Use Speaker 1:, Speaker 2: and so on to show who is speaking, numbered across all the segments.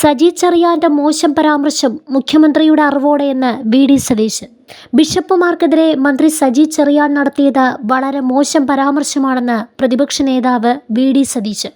Speaker 1: സജി ചെറിയാന്റെ മോശം പരാമർശം മുഖ്യമന്ത്രിയുടെ അറിവോടെയെന്ന് വി ഡി സതീശൻ. ബിഷപ്പുമാർക്കെതിരെ മന്ത്രി സജി ചെറിയാൻ നടത്തിയത് വളരെ മോശം പരാമർശമാണെന്ന് പ്രതിപക്ഷ നേതാവ് വി ഡി സതീശൻ.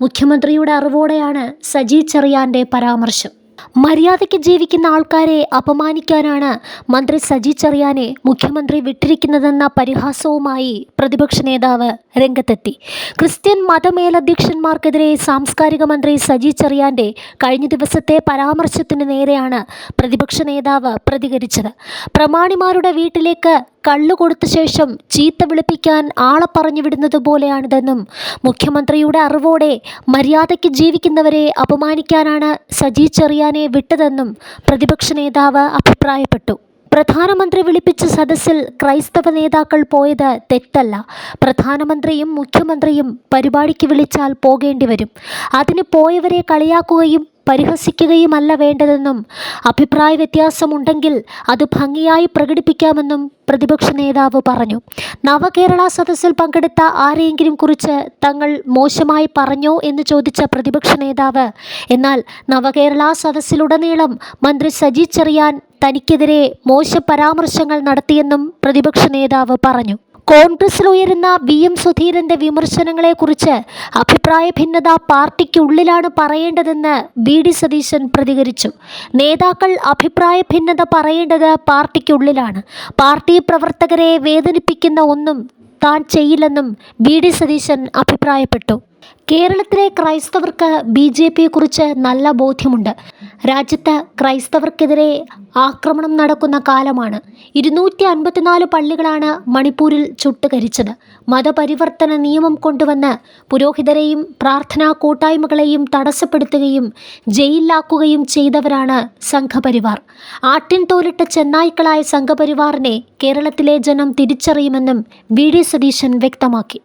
Speaker 1: മുഖ്യമന്ത്രിയുടെ അറിവോടെയാണ് സജി ചെറിയാന്റെ പരാമർശം. മര്യാദയ്ക്ക് ജീവിക്കുന്ന ആൾക്കാരെ അപമാനിക്കാനാണ് മന്ത്രി സജി ചെറിയാനെ മുഖ്യമന്ത്രി വിട്ടിരിക്കുന്നതെന്ന പരിഹാസവുമായി പ്രതിപക്ഷ നേതാവ് രംഗത്തെത്തി. ക്രിസ്ത്യൻ മതമേലധ്യക്ഷന്മാർക്കെതിരെ സാംസ്കാരിക മന്ത്രി സജി ചെറിയാന്റെ കഴിഞ്ഞ ദിവസത്തെ പരാമർശത്തിന് നേരെയാണ് പ്രതിപക്ഷ നേതാവ് പ്രതികരിച്ചത്. പ്രമാണിമാരുടെ വീട്ടിലേക്ക് കള്ളു കൊടുത്ത ശേഷം ചീത്ത വിളിപ്പിക്കാൻ ആളെ പറഞ്ഞു വിടുന്നത് പോലെയാണിതെന്നും മുഖ്യമന്ത്രിയുടെ അറിവോടെ മര്യാദയ്ക്ക് ജീവിക്കുന്നവരെ അപമാനിക്കാനാണ് സജി ചെറിയാനെ വിട്ടതെന്നും പ്രതിപക്ഷ നേതാവ് അഭിപ്രായപ്പെട്ടു. പ്രധാനമന്ത്രി വിളിപ്പിച്ച സദസ്സിൽ ക്രൈസ്തവ നേതാക്കൾ പോയത് തെറ്റല്ല. പ്രധാനമന്ത്രിയും മുഖ്യമന്ത്രിയും പരിപാടിക്ക് വിളിച്ചാൽ പോകേണ്ടി വരും അതിന് പോയവരെ കളിയാക്കുകയും പരിഹസിക്കുകയുമല്ല വേണ്ടതെന്നും അഭിപ്രായ വ്യത്യാസമുണ്ടെങ്കിൽ അത് ഭംഗിയായി പ്രകടിപ്പിക്കാമെന്നും പ്രതിപക്ഷ നേതാവ് പറഞ്ഞു. നവകേരള സദസ്സിൽ പങ്കെടുത്ത ആരെയെങ്കിലും കുറിച്ച് തങ്ങൾ മോശമായി പറഞ്ഞോ എന്ന് ചോദിച്ച പ്രതിപക്ഷ നേതാവ് എന്നാൽ നവകേരള സദസ്സിലുടനീളം മന്ത്രി സജി ചെറിയാൻ തനിക്കെതിരെ മോശ പരാമർശങ്ങൾ നടത്തിയെന്നും പ്രതിപക്ഷ നേതാവ് പറഞ്ഞു. കോൺഗ്രസിൽ ഉയരുന്ന വി എം സുധീരന്റെ വിമർശനങ്ങളെക്കുറിച്ച് അഭിപ്രായ ഭിന്നത പാർട്ടിക്കുള്ളിലാണ് പറയേണ്ടതെന്ന് വി ഡി സതീശൻ പ്രതികരിച്ചു. നേതാക്കൾ അഭിപ്രായ ഭിന്നത പറയേണ്ടത് പാർട്ടിക്കുള്ളിലാണ്. പാർട്ടി പ്രവർത്തകരെ വേദനിപ്പിക്കുന്ന ഒന്നും താൻ ചെയ്യില്ലെന്നും വി ഡി സതീശൻ അഭിപ്രായപ്പെട്ടു. കേരളത്തിലെ ക്രൈസ്തവർക്ക് ബി ജെ പിയെക്കുറിച്ച് നല്ല ബോധ്യമുണ്ട്. രാജ്യത്ത് ക്രൈസ്തവർക്കെതിരെ ആക്രമണം നടക്കുന്ന കാലമാണ്. ഇരുന്നൂറ്റി അൻപത്തിനാല് പള്ളികളാണ് മണിപ്പൂരിൽ ചുട്ടുകരിച്ചത്. മതപരിവർത്തന നിയമം കൊണ്ടുവന്ന് പുരോഹിതരെയും പ്രാർത്ഥനാ കൂട്ടായ്മകളെയും തടസ്സപ്പെടുത്തുകയും ജയിലിലാക്കുകയും ചെയ്തവരാണ് സംഘപരിവാർ. ആട്ടിൻ തോലിട്ട ചെന്നായ്ക്കളായ സംഘപരിവാറിനെ കേരളത്തിലെ ജനം തിരിച്ചറിയുമെന്നും വി. ഡി. സതീശൻ വ്യക്തമാക്കി.